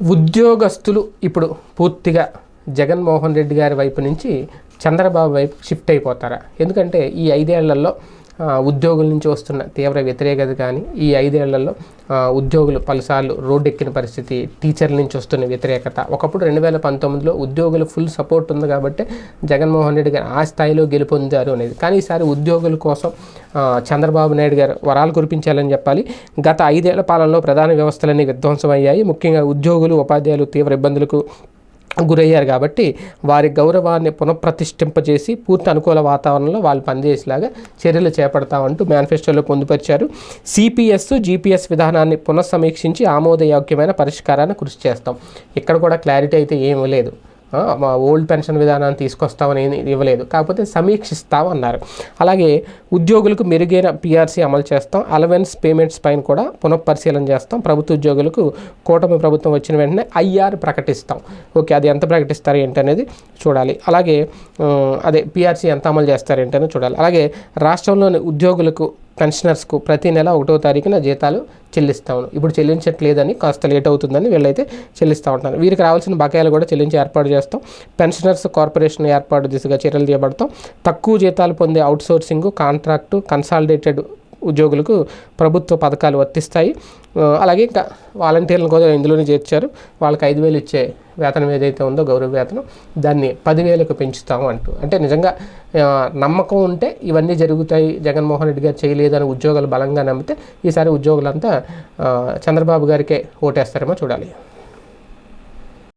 ఉద్యోగస్తులు ఇప్పుడు పూర్తిగా జగన్మోహన్ రెడ్డి గారి వైపు నుంచి చంద్రబాబు వైపు షిఫ్ట్ అయిపోతారా? ఎందుకంటే ఈ ఐదేళ్ళలో ఉద్యోగుల నుంచి వస్తున్న తీవ్ర వ్యతిరేకత కానీ ఈ ఐదేళ్ళలో ఉద్యోగులు పలుసార్లు రోడ్డెక్కిన పరిస్థితి టీచర్ల నుంచి వస్తున్న వ్యతిరేకత. ఒకప్పుడు రెండు వేల పంతొమ్మిదిలో ఉద్యోగులు ఫుల్ సపోర్ట్ ఉంది కాబట్టి జగన్మోహన్ రెడ్డి గారు ఆ స్థాయిలో గెలుపొందారు అనేది. కానీ ఈసారి ఉద్యోగుల కోసం చంద్రబాబు నాయుడు గారు వరాలు కురిపించాలని చెప్పాలి. గత ఐదేళ్ళ పాలనలో ప్రధాన వ్యవస్థలన్నీ విధ్వంసమయ్యాయి. ముఖ్యంగా ఉద్యోగులు ఉపాధ్యాయులు తీవ్ర ఇబ్బందులకు గురయ్యారు కాబట్టి వారి గౌరవాన్ని పునఃప్రతిష్ఠింపజేసి పూర్తి అనుకూల వాతావరణంలో వాళ్ళు పనిచేసేలాగా చర్యలు చేపడతామంటూ మేనిఫెస్టోలో పొందుపరిచారు. సిపిఎస్ జీపీఎస్ విధానాన్ని పునఃసమీక్షించి ఆమోదయోగ్యమైన పరిష్కారాన్ని కృషి చేస్తాం. ఇక్కడ కూడా క్లారిటీ అయితే ఏమీ లేదు. మా ఓల్డ్ పెన్షన్ విధానాన్ని తీసుకొస్తామని ఏమీ ఇవ్వలేదు. కాకపోతే సమీక్షిస్తామన్నారు అలాగే ఉద్యోగులకు మెరుగైన పీఆర్సీ అమలు చేస్తాం. అలవెన్స్ పేమెంట్స్ పైన కూడా పునఃపరిశీలన చేస్తాం. ప్రభుత్వ ఉద్యోగులకు కూటమి ప్రభుత్వం వచ్చిన వెంటనే ఐఆర్ ప్రకటిస్తాం. ఓకే అది ఎంత ప్రకటిస్తారు ఏంటనేది చూడాలి. అలాగే అదే పిఆర్సీ ఎంత అమలు చేస్తారు ఏంటనేది చూడాలి. అలాగే రాష్ట్రంలోని ఉద్యోగులకు పెన్షనర్స్కు ప్రతి నెల ఒకటో తారీఖున జీతాలు చెల్లిస్తాము ఇప్పుడు చెల్లించట్లేదని కాస్త లేట్ అవుతుందని వీళ్ళైతే చెల్లిస్తూ ఉంటారు వీరికి రావాల్సిన బకాయిలు కూడా చెల్లించి ఏర్పాటు చేస్తాం. పెన్షనర్స్ కార్పొరేషన్ ఏర్పాటు దిశగా చర్యలు చేపడతాం తక్కువ జీతాలు పొందే అవుట్సోర్సింగ్ కాంట్రాక్టు కన్సాలిడేటెడ్ ఉద్యోగులకు ప్రభుత్వ పథకాలు వర్తిస్తాయి. అలాగే ఇంకా వాలంటీర్లను కూడా ఇందులోనే చేర్చారు. వాళ్ళకి ఐదు వేలు ఇచ్చే వేతనం ఏదైతే ఉందో గౌరవ వేతనం దాన్ని పదివేలకు పెంచుతాము అంటూ. అంటే నిజంగా నమ్మకం ఉంటే ఇవన్నీ జరుగుతాయి. జగన్మోహన్ రెడ్డి గారు చేయలేదని ఉద్యోగాలు బలంగా నమ్మితే ఈసారి ఉద్యోగులంతా చంద్రబాబు గారికే ఓటేస్తారేమో చూడాలి.